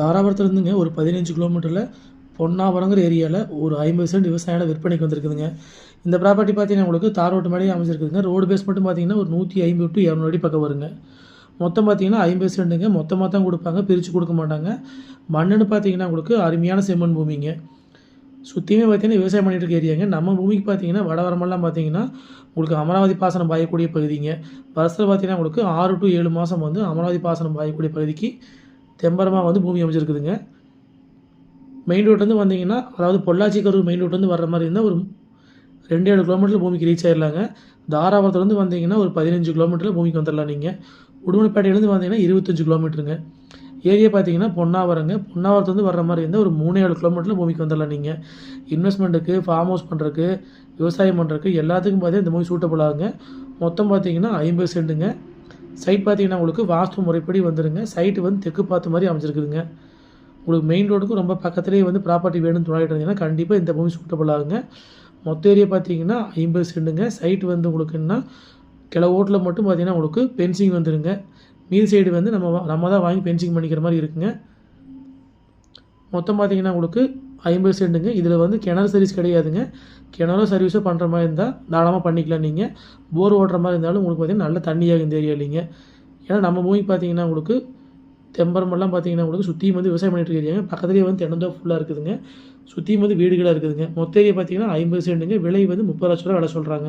தாராபுரத்துலேருந்துங்க ஒரு பதினஞ்சு கிலோமீட்டரில் பொன்னாவரங்கிற ஏரியாவில் ஒரு ஐம்பது சென்ட் விவசாயம் விற்பனைக்கு வந்திருக்குதுங்க. இந்த ப்ராப்பர்ட்டி பார்த்தீங்கன்னா உங்களுக்கு தார் ரோட்டு மேலேயே அமைஞ்சிருக்குதுங்க. ரோடு பேஸ் மட்டும் பார்த்தீங்கன்னா ஒரு நூற்றி ஐம்பது டு இரநூறு அடி பக்கம் வருங்க. மொத்தம் பார்த்தீங்கன்னா ஐம்பது சென்ட்டுங்க. மொத்தமாக தான் கொடுப்பாங்க. பிரித்து கொடுக்க மாட்டாங்க. மண்ணுன்னு பார்த்தீங்கன்னா உங்களுக்கு அருமையான செம்மண் பூமிங்க. சுற்றியுமே பார்த்தீங்கன்னா விவசாயம் பண்ணிட்டு இருக்க ஏரியாங்க. நம்ம பூமிக்கு பார்த்தீங்கன்னா வடவரமெல்லாம் பார்த்தீங்கன்னா உங்களுக்கு அமராவதி பாசனம் பாயக்கூடிய பகுதிங்க. வருஷத்தில் பார்த்தீங்கன்னா உங்களுக்கு ஆறு டு ஏழு மாதம் வந்து அமராவதி பாசனம் பாயக்கூடிய பகுதிக்கு தெம்பரமாக வந்து பூமி அமைஞ்சிருக்குதுங்க. மெயின் ரோட்லேருந்து வந்தீங்கன்னா அதாவது பொள்ளாச்சி கரூர் மெயின் ரோட்லேருந்து வர்ற மாதிரி இருந்தால் ஒரு ரெண்டு ஏழு கிலோமீட்டரில் பூமிக்கு ரீச் ஆயிடலாங்க தாராபுரத்துலேருந்து வந்தீங்கன்னா ஒரு பதினஞ்சு கிலோமீட்டரில் பூமிக்கு வந்துடலாம் நீங்கள் உடுமலைப்பேட்டையிலேருந்து வந்தீங்கன்னா இருபத்தஞ்சு கிலோமீட்டருங்க ஏரியா பார்த்தீங்கன்னா பொன்னாவரங்க. பொன்னாவரத்துலேருந்து வர்ற மாதிரி இருந்தால் ஒரு மூணு ஏழு கிலோமீட்டரில் பூமிக்கு வந்துடலாம் நீங்கள் இன்வெஸ்ட்மெண்ட்டுக்கு ஃபார்ம் ஹவுஸ் பண்ணுறக்கு விவசாயம் பண்ணுறக்கு எல்லாத்துக்கும் பார்த்தீங்கன்னா இந்த மூவி சூட்டபுள் ஆகுங்க. மொத்தம் பார்த்தீங்கன்னா ஐம்பது சென்ட்டுங்க சைட் பார்த்தீங்கன்னா உங்களுக்கு வாஸ்து முறைப்படி வந்துடுங்க சைட்டு வந்து தெற்கு பார்த்த மாதிரி அமைச்சிருக்குதுங்க உங்களுக்கு மெயின் ரோடுக்கு ரொம்ப பக்கத்துலேயே வந்து ப்ராப்பர்ட்டி வேணும்னு தோணிட்டு இருந்தீங்கன்னா கண்டிப்பாக இந்த பூமி சூட்டபிள் ஆகுங்க. மொத்த ஏரியா பார்த்தீங்கன்னா ஐம்பது செண்டுங்க சைட்டு வந்து உங்களுக்குன்னா கிள ஓட்டில் மட்டும் பார்த்தீங்கன்னா உங்களுக்கு பென்சிங் வந்துடுங்க மீதி சைடு வந்து நம்ம வா- நம்ம தான் வாங்கி பென்சிங் பண்ணிக்கிற மாதிரி இருக்குங்க. மொத்தம் பார்த்தீங்கன்னா உங்களுக்கு ஐம்பது சென்ட்டுங்க. இதில் வந்து கிணறு சர்வீஸ் கிடையாதுங்க. கிணறு சர்வீஸும் பண்ணுற மாதிரி இருந்தால் தாராளமாக பண்ணிக்கலாம் நீங்கள் போர் ஓட்டுற மாதிரி இருந்தாலும் உங்களுக்கு பார்த்தீங்கன்னா நல்ல தண்ணியாக இந்த ஏரியா இல்லைங்க. ஏன்னா நம்ம பூமி பார்த்தீங்கன்னா உங்களுக்கு தெம்பரமெல்லாம் பார்த்தீங்கன்னா உங்களுக்கு சுற்றியும் வந்து விவசாயம் பண்ணிட்டு இருக்காங்க. பக்கத்துலேயே வந்து தென்னந்தோ ஃபுல்லாக இருக்குதுங்க. சுற்றியும் வந்து வீடுகளாக இருக்குதுங்க. மொத்த ஏரியா பார்த்தீங்கன்னா ஐம்பது சென்ட்டுங்க. விலை வந்து முப்பது லட்ச ரூபா விலை சொல்கிறாங்க